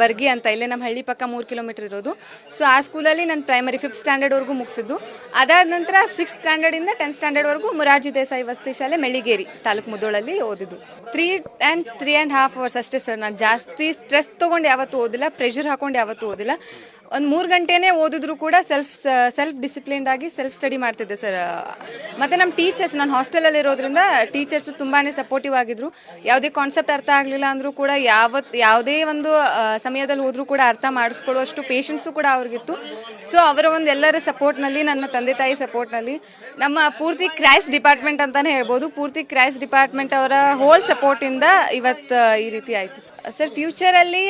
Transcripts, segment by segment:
ಬರ್ಗಿ ಅಂತ. ಇಲ್ಲೇ ನಮ್ಮ ಹಳ್ಳಿ ಪಕ್ಕ ಮೂರು ಕಿಲೋಮೀಟರ್ ಇರೋದು. ಸೊ ಆ ಸ್ಕೂಲಲ್ಲಿ ನಾನು ಪ್ರೈಮರಿ ಫಿಫ್ತ್ ಸ್ಟ್ಯಾಂಡರ್ಡ್ವರೆಗೂ ಮುಗಿಸಿದ್ದು. ಅದಾದ ನಂತರ ಸಿಕ್ಸ್ ಸ್ಟ್ಯಾಂಡರ್ಡಿಂದ ಟೆಂತ್ ಸ್ಟ್ಯಾಂಡರ್ಡ್ವರೆಗೂ ಮುರಾರ್ಜಿ ದೇಸಾಯಿ ವಸತಿ ಶಾಲೆ ಮೆಳ್ಳಿಗೇರಿ ತಾಲೂಕು ಮುದೋಳಲ್ಲಿ ಓದಿದ್ದು. Three and three and half hours ಅಷ್ಟೇ ಸರ್ ನಾನು ಜಾಸ್ತಿ ಸ್ಟ್ರೆಸ್ ತೊಗೊಂಡು ಯಾವತ್ತೂ ಓದಿಲ್ಲ ಪ್ರೆಷರ್ ಹಾಕೊಂಡು ಯಾವತ್ತೂ ಓದಿಲ್ಲ. ಒಂದು ಮೂರು ಗಂಟೆನೇ ಓದಿದ್ರು ಕೂಡ ಸೆಲ್ಫ್ ಸೆಲ್ಫ್ ಡಿಸಿಪ್ಲಿನ್ಡ್ ಆಗಿ ಸೆಲ್ಫ್ ಸ್ಟಡಿ ಮಾಡ್ತಿದ್ದೆ ಸರ್ ಮತ್ತು ನಮ್ಮ ಟೀಚರ್ಸ್ ನಾನು ಹಾಸ್ಟೆಲಲ್ಲಿ ಇರೋದ್ರಿಂದ ಟೀಚರ್ಸು ತುಂಬಾ ಸಪೋರ್ಟಿವ್ ಆಗಿದ್ರು. ಯಾವುದೇ ಕಾನ್ಸೆಪ್ಟ್ ಅರ್ಥ ಆಗಲಿಲ್ಲ ಅಂದರೂ ಕೂಡ ಯಾವತ್ತು ಯಾವುದೇ ಒಂದು ಸಮಯದಲ್ಲಿ ಹೋದರೂ ಕೂಡ ಅರ್ಥ ಮಾಡಿಸ್ಕೊಳ್ಳುವಷ್ಟು ಪೇಷನ್ಸು ಕೂಡ ಅವ್ರಿಗಿತ್ತು. ಸೊ ಅವರ ಒಂದು ಎಲ್ಲರ ಸಪೋರ್ಟ್ನಲ್ಲಿ ನನ್ನ ತಂದೆ ತಾಯಿ ಸಪೋರ್ಟ್ನಲ್ಲಿ ನಮ್ಮ ಪೂರ್ತಿ ಕ್ರೈಸ್ ಡಿಪಾರ್ಟ್ಮೆಂಟ್ ಅಂತಲೇ ಹೇಳ್ಬೋದು. ಪೂರ್ತಿ ಕ್ರೈಸ್ ಡಿಪಾರ್ಟ್ಮೆಂಟ್ ಅವರ ಹೋಲ್ ಸಪೋರ್ಟಿಂದ ಇವತ್ತು ಈ ರೀತಿ ಆಯಿತು. ಸರ್ ಫ್ಯೂಚರಲ್ಲಿ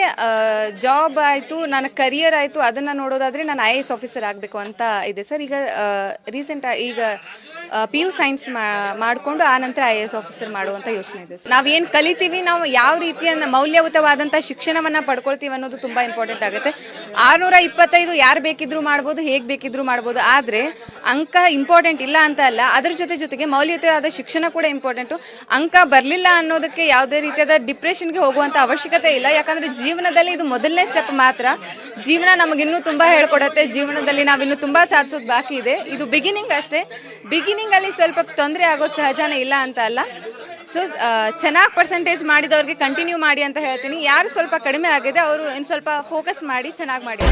ಜಾಬ್ ಆಯಿತು, ನನ್ನ ಕರಿಯರ್ ಆಯಿತು, ಅದನ್ನು ನೋಡೋದಾದರೆ ನಾನು ಐ ಎ ಎಸ್ ಆಫೀಸರ್ ಆಗಬೇಕು ಅಂತ ಇದೆ. ಸರ್ ಈಗ ರೀಸೆಂಟ್ ಈಗ ಪಿ ಯು ಸೈನ್ಸ್ ಮಾಡಿಕೊಂಡು ಆ ನಂತರ ಐ ಎ ಎಸ್ ಆಫೀಸರ್ ಮಾಡುವಂತ ಯೋಚನೆ ಇದೆ. ನಾವೇನು ಕಲಿತೀವಿ, ನಾವು ಯಾವ ರೀತಿಯ ಮೌಲ್ಯಯುತವಾದಂತಹ ಶಿಕ್ಷಣವನ್ನ ಪಡ್ಕೊಳ್ತೀವಿ ಅನ್ನೋದು ತುಂಬಾ ಇಂಪಾರ್ಟೆಂಟ್ ಆಗುತ್ತೆ. ಆರುನೂರ ಇಪ್ಪತ್ತೈದು ಯಾರು ಬೇಕಿದ್ರೂ ಮಾಡ್ಬೋದು, ಹೇಗೆ ಬೇಕಿದ್ರೂ ಮಾಡ್ಬೋದು. ಆದರೆ ಅಂಕ ಇಂಪಾರ್ಟೆಂಟ್ ಇಲ್ಲ ಅಂತ ಅಲ್ಲ, ಅದರ ಜೊತೆ ಜೊತೆಗೆ ಮೌಲ್ಯಯುತವಾದ ಶಿಕ್ಷಣ ಕೂಡ ಇಂಪಾರ್ಟೆಂಟು ಅಂಕ ಬರಲಿಲ್ಲ ಅನ್ನೋದಕ್ಕೆ ಯಾವುದೇ ರೀತಿಯಾದ ಡಿಪ್ರೆಷನ್ಗೆ ಹೋಗುವಂಥ ಅವಶ್ಯಕತೆ ಇಲ್ಲ. ಯಾಕಂದರೆ ಜೀವನದಲ್ಲಿ ಇದು ಮೊದಲನೇ ಸ್ಟೆಪ್ ಮಾತ್ರ. ಜೀವನ ನಮಗಿನ್ನೂ ತುಂಬ ಹೇಳ್ಕೊಡತ್ತೆ. ಜೀವನದಲ್ಲಿ ನಾವಿನ್ನು ತುಂಬ ಸಾಧಿಸೋದು ಬಾಕಿ ಇದೆ. ಇದು ಬಿಗಿನಿಂಗ್ ಅಷ್ಟೇ. ಬಿಗಿನಿಂಗಲ್ಲಿ ಸ್ವಲ್ಪ ತೊಂದರೆ ಆಗೋದು ಸಹಜನೇ ಇಲ್ಲ ಅಂತ ಅಲ್ಲ. ಸೊ ಚೆನ್ನಾಗಿ ಪರ್ಸೆಂಟೇಜ್ ಮಾಡಿದವ್ರಿಗೆ ಕಂಟಿನ್ಯೂ ಮಾಡಿ ಅಂತ ಹೇಳ್ತೀನಿ. ಯಾರು ಸ್ವಲ್ಪ ಕಡಿಮೆ ಆಗಿದೆ, ಅವರು ಇನ್ನು ಸ್ವಲ್ಪ ಫೋಕಸ್ ಮಾಡಿ, ಚೆನ್ನಾಗಿ ಮಾಡಿ.